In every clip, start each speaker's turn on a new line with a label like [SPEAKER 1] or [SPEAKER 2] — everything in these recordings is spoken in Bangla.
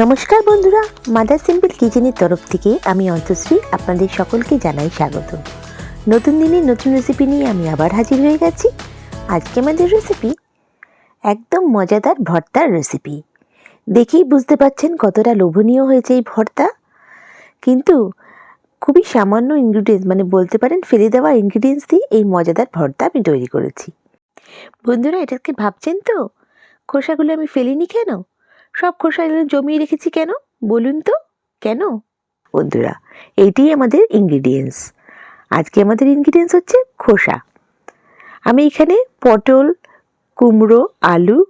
[SPEAKER 1] নমস্কার বন্ধুরা মাদার সিম্পল কিচেনের তরফ থেকে আমি অন্তশ্রী আপনাদের সকলকে জানাই স্বাগত। নতুন দিনে নতুন রেসিপি নিয়ে আমি আবার হাজির হয়ে গেছি। আজকে আমাদের রেসিপি একদম মজাদার ভর্তার রেসিপি দেখেই বুঝতে পারছেন কতটা লোভনীয় হয়েছে এই ভর্তা। কিন্তু খুবই সামান্য ইনগ্রিডিয়েন্টস মানে বলতে পারেন ফেলে দেওয়া ইনগ্রিডিয়েন্টস দিয়ে এই মজাদার ভর্তা আমি তৈরি করেছি। বন্ধুরা, এটাকে ভাবছেন তো? খোসাগুলো আমি ফেলিনি কেন? সব খোসা জমিয়ে রেখেছি কেন? বলুন তো। কেন? বন্ধুরা এইটি আমাদের ইনগ্রিডিয়েন্টস আজকে আমাদের ইনগ্রিডিয়েন্টস হচ্ছে খোসা। আমি এখানে পটল, কুমড়ো, আলু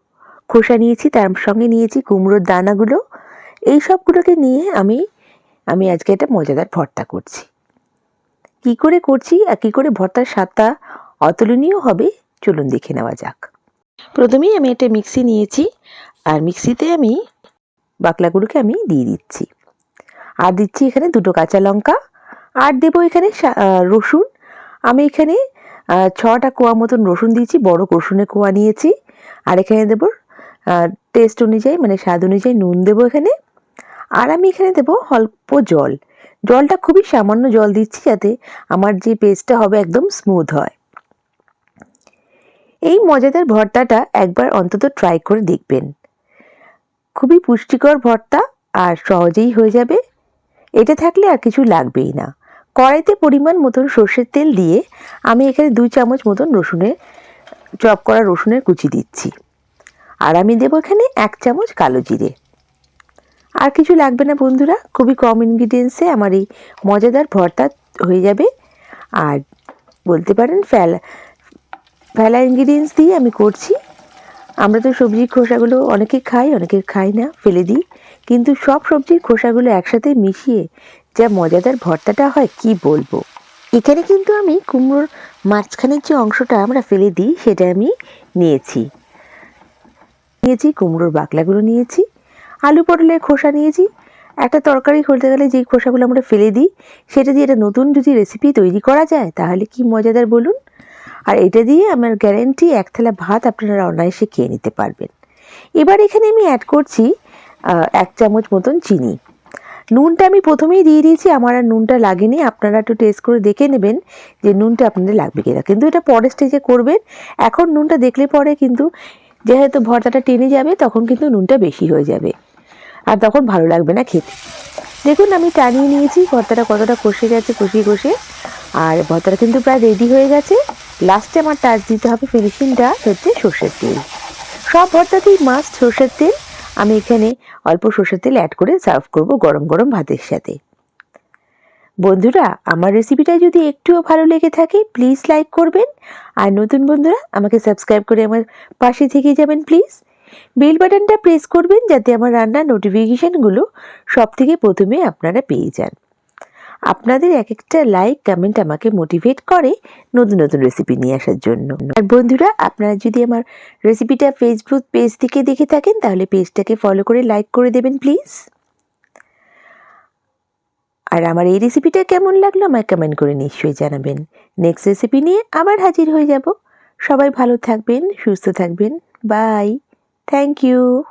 [SPEAKER 1] খোসা নিয়েছি, তার সঙ্গে নিয়েছি কুমড়োর দানাগুলো। এই সবগুলোকে নিয়ে আমি আমি আজকে একটা মজাদার ভর্তা করছি। কি করে করছি আর কী করে ভর্তার স্বাদটা অতুলনীয় হবে, চলুন দেখে নেওয়া যাক। প্রথমেই আমি একটা মিক্সি নিয়েছি। আর মিক্সিতে আমি বাকলাগুলোকে আমি দিয়ে দিচ্ছি। আর দিচ্ছি এখানে দুটো কাঁচা লঙ্কা, আর দেবো এখানে রসুন। আমি এখানে ছটা কোয়া মতন রসুন দিয়েছি, বড় রসুনের কোয়া নিয়েছি। আর এখানে দেবো টেস্ট অনুযায়ী মানে স্বাদ অনুযায়ী নুন দেবো এখানে। আর আমি এখানে দেবো অল্প জল। জলটা খুবই সামান্য জল দিচ্ছি যাতে আমার যে পেস্টটা হবে একদম স্মুথ হয়। এই মজাদার ভর্তাটা একবার অন্তত ট্রাই করে দেখবেন। খুবই পুষ্টিকর ভর্তা আর সহজেই হয়ে যাবে। এটা থাকলে আর কিছু লাগবেই না। কড়াইতে পরিমাণ মতন সর্ষের তেল দিয়ে আমি এখানে দুই চামচ মতন রসুনের, চপ করা রসুনের কুচি দিচ্ছি। আর আমি দেবো এখানে এক চামচ কালো জিরে। আর কিছু লাগবে না বন্ধুরা, খুবই কম ইনগ্রিডিয়েন্টসে আমার এই মজাদার ভর্তা হয়ে যাবে। আর বলতে পারেন ফেলা ফেলা ইনগ্রিডিয়েন্টস দিয়ে আমি করছি আমরা তো সবজির খোসাগুলো অনেকে খাই অনেকে খাই না, ফেলে দিই। কিন্তু সব সবজির খোসাগুলো একসাথে মিশিয়ে যা মজাদার ভর্তাটা হয়, কি বলব? এখানে কিন্তু আমি কুমড়োর মাঝখানের যে অংশটা আমরা ফেলে দিই, সেটা আমি নিয়েছি। নিয়েছি, কুমড়োর বাকলাগুলো নিয়েছি। আলু পটলের খোসা নিয়েছি। একটা তরকারি করতে গেলে যে খোসাগুলো আমরা ফেলে দিই, সেটা দিয়ে একটা নতুন যদি রেসিপি তৈরি করা যায়, তাহলে কি মজাদার বলুন? আর এটা দিয়ে আমার গ্যারেন্টি এক থালা ভাত আপনারা অনায়াসে খেয়ে নিতে পারবেন। এবার এখানে আমি অ্যাড করছি এক চামচ মতন চিনি। নুনটা আমি প্রথমেই দিয়ে দিয়েছি, আমার আর নুনটা লাগেনি। আপনারা একটু টেস্ট করে দেখে নেবেন যে নুনটা আপনাদের লাগবে কিনা। কিন্তু এটা পরের স্টেজে করবেন। এখন নুনটা দেখলে পরে কিন্তু যেহেতু ভর্তাটা টেনে যাবে, তখন কিন্তু নুনটা বেশি হয়ে যাবে। আর তখন ভালো লাগবে না খেতে। দেখুন, আমি টানিয়ে নিয়েছি, ভর্তাটা কতটা কষে গেছে, কষিয়ে কষে আর ভর্তাটা কিন্তু প্রায় রেডি হয়ে গেছে। লাস্টে আমার টাচ দিতে হবে ফিনিশিংটা হচ্ছে সর্ষের তেল। সব ভর্তাতেই মাস্ট সর্ষের তেল। আমি এখানে অল্প সর্ষের তেল অ্যাড করে সার্ভ করব গরম গরম ভাতের সাথে। বন্ধুরা, আমার রেসিপিটা যদি একটুও ভালো লেগে থাকে প্লিজ লাইক করবেন। আর নতুন বন্ধুরা, আমাকে সাবস্ক্রাইব করে আমার পাশে থেকে যাবেন প্লিজ বেল বাটনটা প্রেস করবেন যাতে আমার রান্নার নোটিফিকেশানগুলো সব থেকে প্রথমে আপনারা পেয়ে যান। আপনাদের এক একটা লাইক কমেন্ট আমাকে মোটিভেট করে নতুন নতুন রেসিপি নিয়ে আসার জন্য। আর বন্ধুরা, আপনারা যদি আমার রেসিপিটা ফেসবুক পেজ থেকে দেখে থাকেন, তাহলে পেজটাকে ফলো করে লাইক করে দেবেন প্লিজ আর আমার এই রেসিপিটা কেমন লাগল, আমায় কমেন্ট করে নিশ্চয়ই জানাবেন। নেক্সট রেসিপি নিয়ে আবার হাজির হয়ে যাব। সবাই ভালো থাকবেন, সুস্থ থাকবেন। Bye thank you